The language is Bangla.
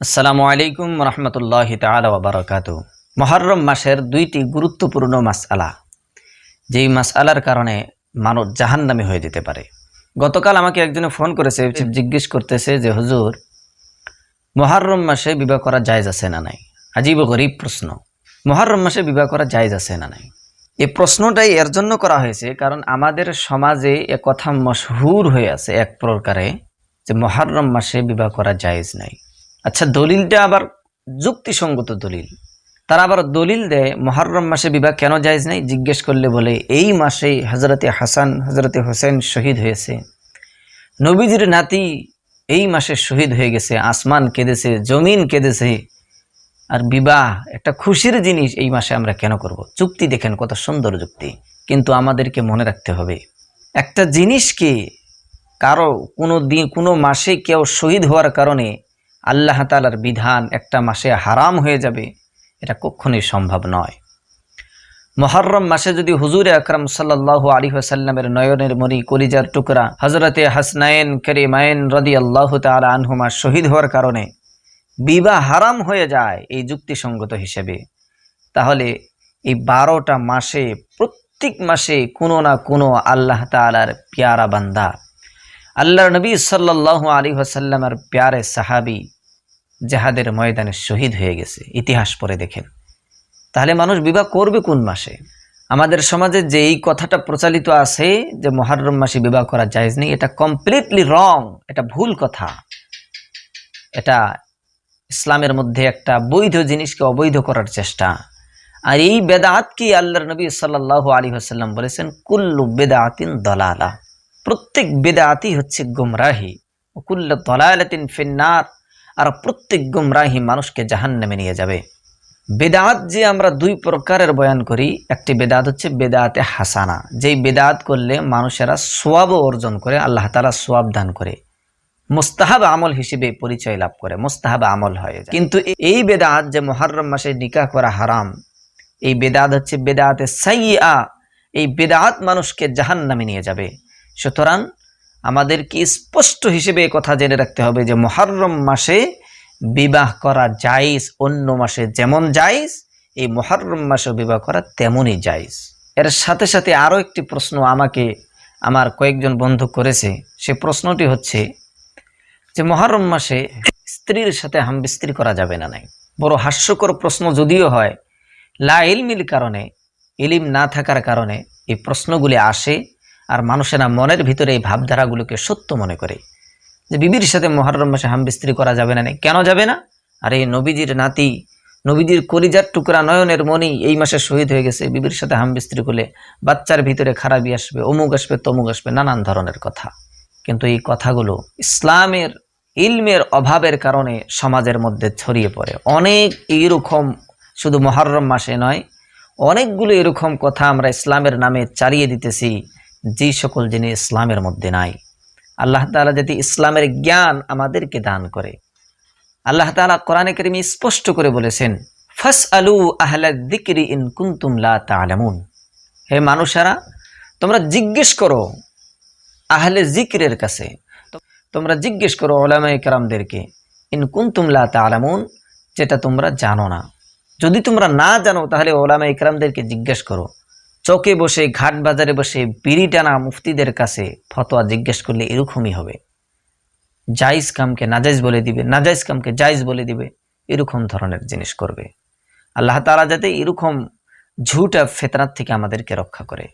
আসসালামু আলাইকুম রহমতুল্লাহ তালা বারকাত মহরম মাসের দুইটি গুরুত্বপূর্ণ মাসআলা। যেই মাসআলার কারণে মানুষ জাহান্নামী হয়ে যেতে পারে। গতকাল আমাকে একজনে ফোন করেছে, জিজ্ঞেস করতেছে যে, হুজুর, মহরম মাসে বিবাহ করা জায়েজ আছে না নাই? আজীব গরিব প্রশ্ন। মহরম মাসে বিবাহ করা জায়েজ আছে না নাই? এই প্রশ্নটাই এর জন্য করা হয়েছে কারণ আমাদের সমাজে এ কথা মশহুর হয়ে আছে এক প্রকারে যে, মহরম মাসে বিবাহ করা জায়েজ নাই। আচ্ছা দলিলটা আবার যুক্তিসঙ্গত দলিল। তারা আবার দলিল দেয়, মহরম মাসে বিবাহ কেন জায়েজ নাই? জিজ্ঞেস করলে বলে, এই মাসেই হজরতে হাসান হজরতে হোসেন শহীদ হয়েছে। নবীজির নাতি এই মাসে শহীদ হয়ে গেছে, আসমান কেঁদেছে, জমিন কেঁদেছে। আর বিবাহ একটা খুশির জিনিস, এই মাসে আমরা কেন করব। চুক্তি দেখেন, কত সুন্দর যুক্তি। কিন্তু আমাদেরকে মনে রাখতে হবে, একটা জিনিসকে কারও কোনো দিন, কোনো মাসে কেউ শহীদ হওয়ার কারণে আল্লাহ তালার বিধান একটা মাসে হারাম হয়ে যাবে, এটা কখনোই সম্ভব নয়। মহরম মাসে যদি হুজুরে আকরাম সাল্লাহ আলী সাল্লামের নয়নের মরি কলিজার টুকরা হজরতে হাসনায়েন করিমায়ন রদি আল্লাহ তালা আনহুমা শহীদ হওয়ার কারণে বিবাহ হারাম হয়ে যায় এই যুক্তিসঙ্গত হিসেবে, তাহলে এই বারোটা মাসে, প্রত্যেক মাসে কোনো না কোনো আল্লাহ তালার পেয়ারা বান্দা। আল্লাহ নবী সাল্লাহ আলী হাসাল্লামের প্যারে সাহাবি জাহাদের ময়দানে শহীদ হয়ে গেছে। ইতিহাস পরে দেখেন। তাহলে মানুষ বিবাহ করবে কোন মাসে? আমাদের সমাজে যে এই কথাটা প্রচালিত আছে যে মহারম মাসে বিবাহ করা জায়েজ নেই, এটা কমপ্লিটলি রং এটা ভুল কথা। এটা ইসলামের মধ্যে একটা বৈধ জিনিসকে অবৈধ করার চেষ্টা। আর এই বেদাত কি আল্লাহর নবী সাল্লাহ আলী হাসাল্লাম বলেছেন? কুল্লু বেদাতিন দলালা। প্রত্যেক বেদাতি হচ্ছে গুমরাহি। কুল্ল দলালাতিন ফিন্নার। আর প্রত্যেক গুমরাহি মানুষকে জাহান্নামে নিয়ে যাবে। বেদাত যে আমরা দুই প্রকারের বয়ান করি, একটি বেদাত হচ্ছে বেদাতে হাসানা। যেই বেদাত করলে মানুষেরা সোয়াব অর্জন করে, আল্লাহ তালা সোয়াব দান করে। মোস্তাহাব আমল হিসেবে পরিচয় লাভ করে, মোস্তাহাব আমল হয়ে যায়। কিন্তু এই বেদাত যে মহরম মাসে নিকাহ করা হারাম, এই বেদাত হচ্ছে বেদাতে সাইয়া এই বেদাত মানুষকে জাহান নামে নিয়ে যাবে। সুতরাং আমাদেরকে স্পষ্ট হিসেবে কথা জেনে রাখতে হবে যে মহরম মাসে বিবাহ করা জাইজ অন্য মাসে যেমন জাইজ এই মহরম মাসে বিবাহ করা তেমনই জাইজ এর সাথে সাথে আরও একটি প্রশ্ন আমাকে, আমার কয়েকজন বন্ধু করেছে। সে প্রশ্নটি হচ্ছে যে মহরম মাসে স্ত্রীর সাথে হামবিস্ত্রি করা যাবে না নাই। বড় হাস্যকর প্রশ্ন যদিও হয়, লা ইলমিল কারণে, ইলিম না থাকার কারণে এই প্রশ্নগুলি আসে। আর মানুষেরা মনের ভিতরে এই ভাবধারাগুলোকে সত্য মনে করে। যে বিবির সাথে মহরম মাসে হামবিস্ত্রি করা যাবে না কেন যাবে না? আর এই নবীজির নাতি, নবীজির কলিজার টুকরা নয়নের মনি এই মাসে শহীদ হয়ে গেছে। বিবির সাথে হামবিস্ত্রি করলে বাচ্চার ভিতরে খারাপই আসবে, অমুক আসবে, তমুক আসবে, নানান ধরনের কথা। কিন্তু এই কথাগুলো ইসলামের ইলমের অভাবের কারণে সমাজের মধ্যে ছড়িয়ে পড়ে। অনেক এইরকম শুধু মহরম মাসে নয়, অনেকগুলো এরকম কথা আমরা ইসলামের নামে চালিয়ে দিতেছি। যেই সকল জিনিস ইসলামের মধ্যে নাই, আল্লাহ তালা যদি ইসলামের জ্ঞান আমাদেরকে দান করে, আল্লাহ তালা কোরআনে করিমি স্পষ্ট করে বলেছেন ফাস আলু আহলা দিকরি ইন কুন্তুমলা তালামুন হে মানুষেরা, তোমরা জিজ্ঞেস করো আহলে জিকিরের কাছে। তোমরা জিজ্ঞেস করো ওলামাই কারামদেরকে, ইন কুন্তুমলা তালামুন যেটা তোমরা জানো না। যদি তোমরা না জানো, তাহলে ওলামা ইকরামদেরকে জিজ্ঞেস করো। চকে বসে, ঘাট বাজারে বসে বিড়ি টানা মুফতিদের কাছে ফতোয়া জিজ্ঞেস করলে এরকমই হবে। জাইজ কামকে নাজাইজ বলে দিবে নাজাইজ কামকে জাইজ বলে দিবে, এরকম ধরনের জিনিস করবে। আল্লাহ তালা যাতে এরকম ঝুটা ফেতনার থেকে আমাদেরকে রক্ষা করে।